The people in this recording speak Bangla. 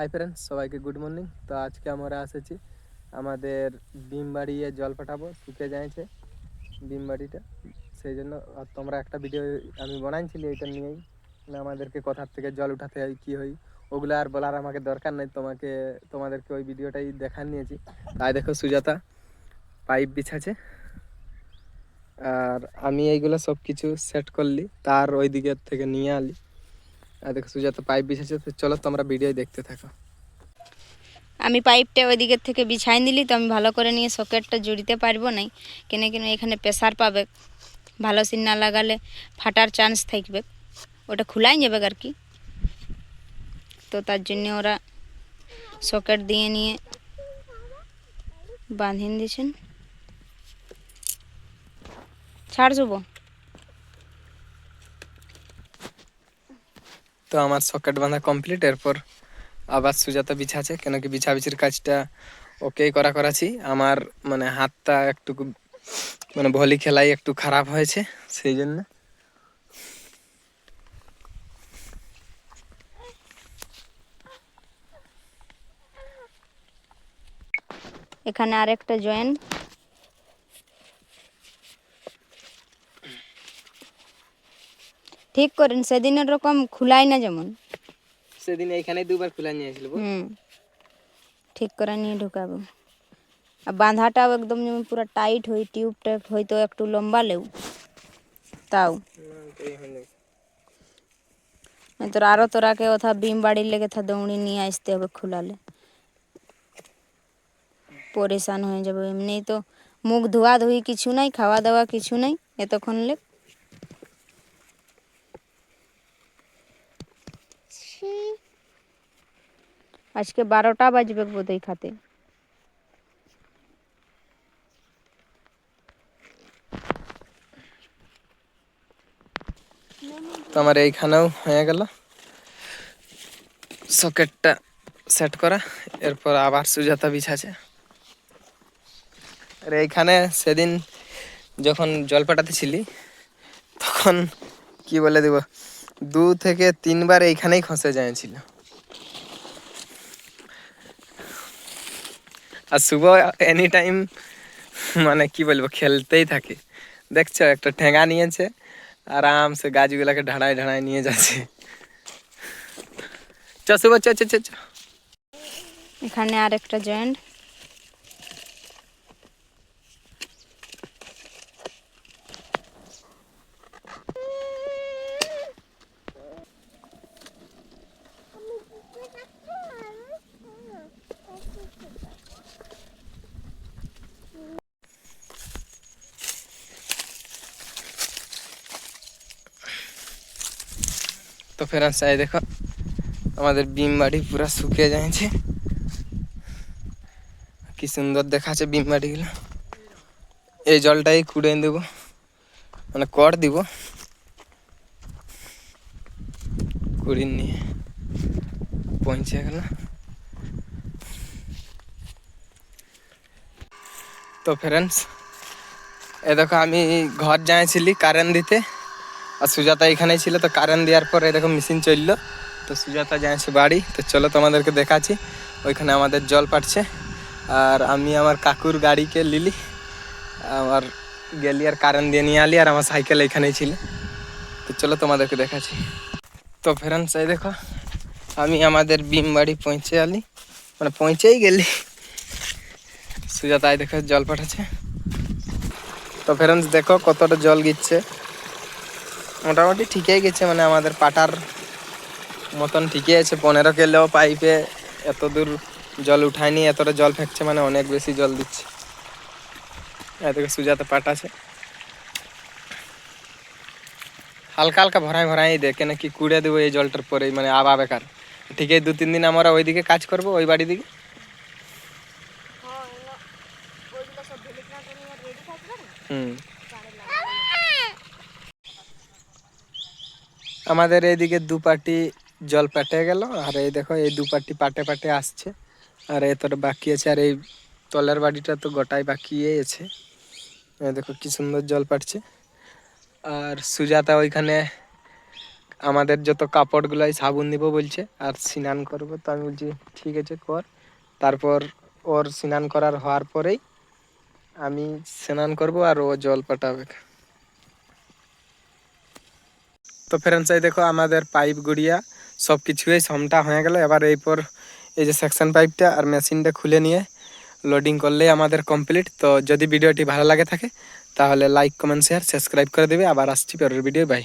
হাই ফ্রেন্ডস সবাইকে গুড মর্নিং তো আজকে আমরা এসেছি আমাদের বিমবাড়িয়ে জল পাঠাবো শুকে যাইছে ডিম বাড়িটা সেই জন্য আর তোমরা একটা ভিডিও আমি বানাইছিলি এটা নিয়েই। না আমাদেরকে কোথার থেকে জল উঠাতে হয়, কী হয়, ওগুলো আর বলার আমাকে দরকার নেই। তোমাকে, তোমাদেরকে ওই ভিডিওটাই দেখান নিয়েছি। তাই দেখো সুজাতা পাইপ বিছাছে আর আমি এইগুলো সব কিছু সেট করলি, তার ওই দিকের থেকে নিয়ে আলি। দেখো সুজাতা, পাইপ বিছেছে তো চলো তোমরা ভিডিও দেখতে থাকো। আমি পাইপটা ওই দিকের থেকে বিছাই দিলি তো আমি ভালো করে নিয়ে সকেটটা জুড়িতে পারব নাই। কেন কেন এখানে প্রেসার পাবে, ভালো সিন না লাগালে ফাটার চান্স থাকবে। ওটা খোলাই যাবে আর কি। তো তার জন্য ওরা সকেট দিয়ে নিয়ে বাঁধিন দিয়েছেন। ছাড় শুভ। তো আমার সকেট বাঁধা কমপ্লিট এরপর আবার সুজাতা বিছাছে কেন কি বিছাবিছির কাজটা ওকেই করা করাছি। আমার মানে হাতটা একটু মানে ভলি খেলাই একটু খারাপ হয়েছে, সেই জন্য। এখানে আরেকটা জয়েন্ট ঠিক করেন সেদিন রকম খুলাই না যেমন। সেদিন এইখানে দুবার খোলা নিয়েছিল হুম। ঠিক করে নিয়ে ঢুকাবো। আর বাঁধাটাও একদম যেমন পুরো টাইট হই টিউবটা হয়তো একটু লম্বা লেও। তাও। তোর আরও তোরাকে ওথা বিম বাড়ির লেগে থা দৌড়ি নিয়ে আসতে হবে খুলালে। পরেশান হয়ে যাবে। এমনি তো মুখ ধোয়া ধুই কিছু নাই খাওয়া দাওয়া কিছু নাই এতক্ষণ লে আজকে বারোটা বাজবে বোধহয় খাতে। আমার এইখানেও হয়ে গেল। সকেটটা সেট করা, এরপর আবার সুজাতা বিছাছে। আর এইখানে সেদিন যখন জল পাঠাতে ছিলি, তখন কি বলে দিব? দু থেকে তিনবার এইখানেই খসে যাইছিল আর শুভ এনি টাইম মানে কি বলব, খেলতেই থাকে। দেখছ, একটা ঠেঙা নিয়েছে, আরামসে গাছগুলাকে ঢাড়ায় ঢাড়ায় নিয়ে যাচ্ছে। চ, শুভ, চ চ চ। এখানে আরেকটা জয়েন্ট তো ফের চাই, দেখো। আমাদের বিম বাড়ি পুরো শুকিয়ে যাচ্ছে কি সুন্দর দেখাচ্ছে বিম বাড়িগুলো। এই জলটাই কুড়ে দেব মানে কর দিব। কুড়ি নিয়ে পৌঁছে গেল। তো ফ্রেন্ডস এ দেখো আমি ঘর যাইছিলি কারেন্ট দিতে। আর সুজাতা এখানেই ছিল, তো কারেন্ট দেওয়ার পর এরকম মেশিন চলল। তো সুজাতা যাচ্ছে বাড়ি, তো চলো তোমাদেরকে দেখাচ্ছি। ওইখানে আমাদের জল পাঠছে আর আমি আমার কাকুর গাড়িকে লিলি, আমার গেলি আর কারেন্ট দিয়ে নিয়ে আলি, আর আমার সাইকেল এখানেই ছিল। তো চলো তোমাদেরকে দেখাচ্ছি। তো ফ্রেন্ডস এই দেখো, আমি আমাদের বিম বাড়ি পৌঁছে আলি। মানে পৌঁছেই গেলি। সুজাতায় দেখো, জল পাঠাচ্ছে। তো ফ্রেন্ডস দেখো কতটা জল গিচ্ছে। মোটামুটি ঠিকই গেছে মানে আমাদের পাটার মতন ঠিকই আছে। পনেরো কিলো পাইপে এত দূর জল উঠায়নি এতটা জল ফেকছে মানে অনেক বেশি জল দিচ্ছে। এদিকে সুজাতে পাট আছে। হালকা হালকা ভরাই ভরাই দেখে নাকি কুড়ে দেবো এই জলটার পরেই মানে আবা বেকার। ঠিকই দু তিন দিন আমরা ওইদিকে কাজ করব ওই বাড়ি দিকে? হুম। আমাদের এইদিকে দু পাটি জল পেটে গেল, আর এই দেখো, এই দু পাটি পাটে আসছে। আর এতটা বাকি আছে, আর এই তলের বাড়িটা তো গোটাই বাকি আছে। দেখো, কি সুন্দর জল পাটছে। আর সুজাতা ওইখানে আমাদের যত কাপড়গুলাই সাবুন দিব বলছে, আর স্নান করব তো আমি বলছি, ঠিক আছে, কর। তারপর ওর স্নান করার হওয়ার পরেই আমি স্নান করব আর ও জল পাঠাবে তো ফ্রেন্ডস, এই দেখো আমাদের পাইপ গুড়িয়া সব কিছুই সমটা হয়ে গেল। এবার এরপর এই যে সেকশন পাইপটা আর মেশিনটা খুলে নিয়ে লোডিং করলেই আমাদের কমপ্লিট তো যদি ভিডিওটি ভালো লাগে থাকে, তাহলে লাইক কমেন্ট শেয়ার সাবস্ক্রাইব করে দেবে। আবার আসছি পরের ভিডিও বাই